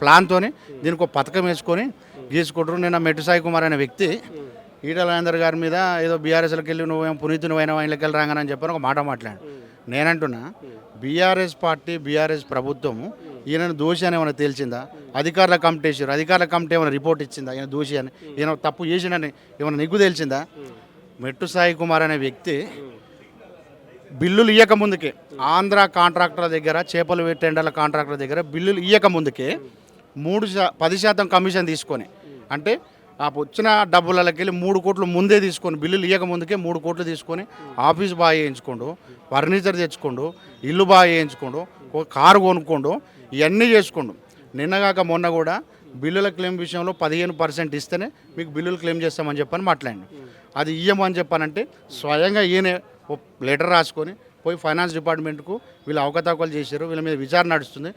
ప్లాన్తోని దీనికి ఒక పథకం వేసుకొని గీసుకుంటారు నిన్న మెట్టు సాయి కుమార్ అనే వ్యక్తి ఈటల రాజేందర్ గారి మీద ఏదో బీఆర్ఎస్లోకి వెళ్ళి నువ్వేం పునీతు నువ్వైనా వాళ్ళకి వెళ్ళి రాగానని చెప్పని ఒక మాట మాట్లాడు నేనంటున్నా బీఆర్ఎస్ పార్టీ బీఆర్ఎస్ ప్రభుత్వం ఈయన దోషి అని ఏమైనా తేల్చిందా? అధికారుల కమిటీ ఇచ్చారు. అధికారుల కమిటీ ఏమైనా రిపోర్ట్ ఇచ్చిందా? ఈయన దోషి అని ఈయన తప్పు చేసిండని ఏమైనా నిగ్గు తెలిసిందా మెట్టు సాయి కుమార్ అనే వ్యక్తి బిల్లులు ఇయ్యక ముందుకే ఆంధ్ర కాంట్రాక్టర్ల దగ్గర చేపలు టెండర్ల కాంట్రాక్టర్ల దగ్గర బిల్లులు ఇయ్యక ముందుకే మూడు శా పది శాతం కమిషన్ తీసుకొని అంటే ఆ వచ్చిన డబ్బులకి వెళ్ళి మూడు కోట్లు ముందే తీసుకొని బిల్లులు ఇయ్యక ముందుకే మూడు కోట్లు తీసుకొని ఆఫీస్ బాగా చేయించుకోండు ఫర్నిచర్ తెచ్చుకోండు ఇల్లు బాగా చేయించుకోండు కారు కొనుక్కోండు ఇవన్నీ చేసుకోండు. నిన్నగాక మొన్న కూడా బిల్లుల క్లెయిమ్ విషయంలో పదిహేను పర్సెంట్ ఇస్తేనే మీకు బిల్లులు క్లెయిమ్ చేస్తామని చెప్పని మాట్లాడండి అది ఇయ్యమని చెప్పానంటే స్వయంగా ఈయనే ఓ లెటర్ రాసుకొని పోయి ఫైనాన్స్ డిపార్ట్మెంట్కు వీళ్ళు అవకతవకలు చేశారు వీళ్ళ మీద విచారణ నడుస్తుంది.